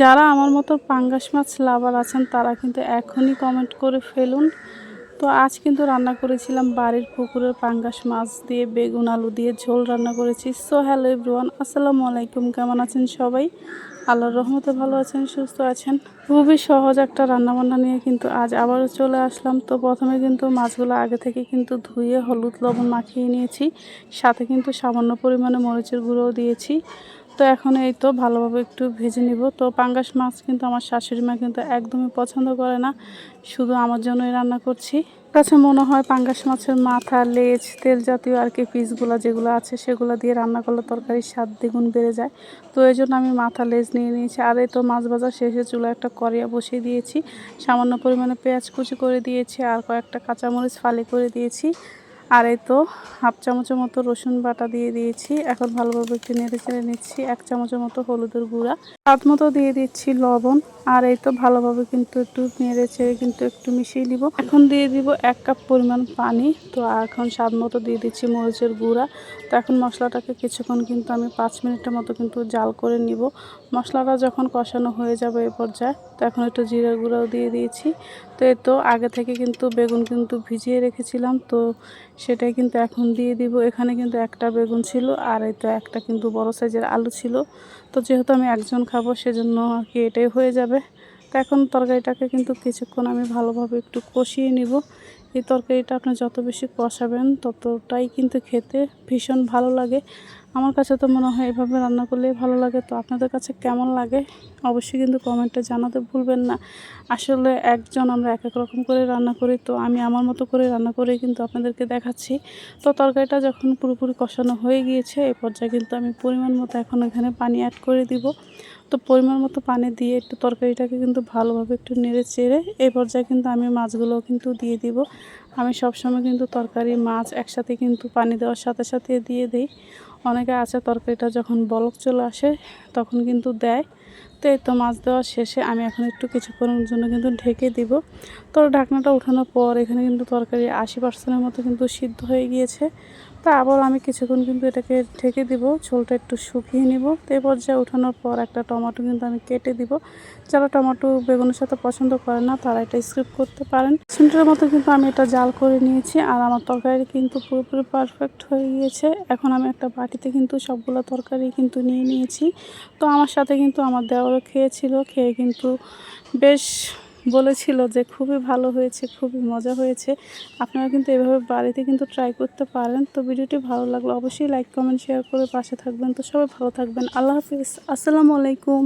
যারা আমার মতো পাঙ্গাস মাছ লাভার আছেন, তারা কিন্তু এখনই কমেন্ট করে ফেলুন। তো আজ কিন্তু রান্না করেছিলাম বাড়ির পুকুরের পাঙ্গাস মাছ দিয়ে, বেগুন আলু দিয়ে ঝোল রান্না করেছি। সো হ্যালো এভরিওয়ান আসসালামু আলাইকুম, কেমন আছেন সবাই? আল্লাহর রহমতে ভালো আছেন, সুস্থ আছেন? খুবই সহজ একটা রান্নাবান্না নিয়ে কিন্তু আজ আবারও চলে আসলাম। তো প্রথমে কিন্তু মাছগুলো আগে থেকে কিন্তু ধুয়ে হলুদ লবণ মাখিয়ে নিয়েছি, সাথে কিন্তু সামান্য পরিমাণে মরিচের গুঁড়োও দিয়েছি। তো এখন এই তো ভালোভাবে একটু ভেজে নিব। তো পাঙ্গাস মাছ কিন্তু আমার শাশুড়ি মা কিন্তু একদমই পছন্দ করে না। শুধু আমার জন্যই রান্না করছি। কাছে মনে হয় পাঙ্গাস মাছের মাথা, লেজ, তেল জাতীয় আর কি পিসগুলো যেগুলো আছে সেগুলো দিয়ে রান্না করলে তরকারির স্বাদ দ্বিগুণ বেড়ে যায়। তো এই জন্য আমি মাথা, লেজ নিয়ে নিয়েছি। আর এই তো মাছ ভাজা শেষে চুলা একটা করিয়া বসিয়ে দিয়েছি। সামান্য পরিমাণে পেঁয়াজ কুচি করে দিয়েছি আর কয়েকটা কাঁচামরিচ ফালি করে দিয়েছি। আর এই তো হাফ চামচের মতো রসুন বাটা দিয়ে দিয়েছি। এখন ভালোভাবে একটু নেড়ে চেড়ে নিচ্ছি, এক চামচের মতো হলুদের গুঁড়া। স্বাদ মতো দিয়ে দিচ্ছি লবণ। আর এই তো ভালোভাবে কিন্তু একটু নেড়ে চেড়ে কিন্তু একটু মিশিয়ে দিব এখন দিয়ে দিব এক কাপ পরিমাণ পানি। তো এখন স্বাদ মতো দিয়ে দিচ্ছি মরিচের গুঁড়া। তো এখন মশলাটাকে কিছুক্ষণ কিন্তু আমি পাঁচ মিনিটের মতো কিন্তু জাল করে নিব। মশলাটা যখন কষানো হয়ে যাবে এ পর্যায়ে, তো এখন একটু জিরার গুঁড়াও দিয়ে দিয়েছি। তো এই তো আগে থেকে কিন্তু বেগুন কিন্তু ভিজিয়ে রেখেছিলাম। তো সেটাই কিন্তু এখন দিয়ে দিব। এখানে কিন্তু একটা বেগুন ছিল আর এই তো একটা কিন্তু বড় সাইজের আলু ছিল। তো যেহেতু আমি একজন খাব, সেজন্য আর কি এটাই হয়ে যাবে। তো এখন তরকারিটাকে কিন্তু কিছুক্ষণ আমি ভালোভাবে একটু কষিয়ে নিব। এই তরকারিটা আপনি যত বেশি কষাবেন ততটাই কিন্তু খেতে ভীষণ ভালো লাগে। আমার কাছে তো মনে হয় এভাবে রান্না করলেই ভালো লাগে, তো আপনাদের কাছে কেমন লাগে? অবশ্যই কিন্তু কমেন্টে জানাতে ভুলবেন না। আসলে একজন আমরা এক এক রকম করে রান্না করি, তো আমি আমার মতো করে রান্না করে কিন্তু আপনাদেরকে দেখাচ্ছি। তো তরকারিটা যখন পুরোপুরি কষানো হয়ে গিয়েছে এই পর্যায়ে কিন্তু আমি পরিমাণ মতো এখন এখানে পানি অ্যাড করে দিব। তো পরিমাণ মতো পানি দিয়ে একটু তরকারিটাকে কিন্তু ভালোভাবে একটু নেড়ে চেড়ে এই পর্যায়ে কিন্তু আমি মাছগুলো কিন্তু দিয়ে দিব। আমি সবসময় কিন্তু তরকারি, মাছ একসাথে কিন্তু পানি দেওয়ার সাথে সাথে দিয়ে দিই। অনেকে আছে তরকারিটা যখন বলক চলে আসে তখন কিন্তু দেয়। তো এই তো মাছ দেওয়ার শেষে আমি এখন একটু কিছুক্ষণের জন্য কিন্তু ঢেকে দিব। তো ঢাকনাটা ওঠানোর পর এখানে কিন্তু তরকারি আশি পার্সেন্টের মতো কিন্তু সিদ্ধ হয়ে গিয়েছে। তা আবার আমি কিছুক্ষণ কিন্তু এটাকে ঢেকে দিব, ঝোলটা একটু শুকিয়ে নিব। তো এই পর্যায়ে ওঠানোর পর একটা টমেটো কিন্তু আমি কেটে দিব। যারা টমেটো বেগুনের সাথে পছন্দ করে না, তারা এটা স্কিপ করতে পারেন। মিনিটের মতো কিন্তু আমি এটা জাল করে নিয়েছি আর আমার তরকারি কিন্তু পুরোপুরি পারফেক্ট হয়ে গিয়েছে। এখন আমি একটা বাটিতে কিন্তু সবগুলো তরকারি কিন্তু নিয়ে নিয়েছি। তো আমার সাথে কিন্তু আমার দেওয়ারও খেয়েছিল, খেয়ে কিন্তু বেশ বলেছিল যে খুবই ভালো হয়েছে, খুবই মজা হয়েছে। আপনারা কিন্তু এভাবে বাড়িতে কিন্তু ট্রাই করতে পারেন। তো ভিডিওটি ভালো লাগল অবশ্যই লাইক কমেন্ট শেয়ার করে পাশে থাকবেন। তো সবাই ভালো থাকবেন। আল্লাহ হাফিজ। আসসালামু আলাইকুম।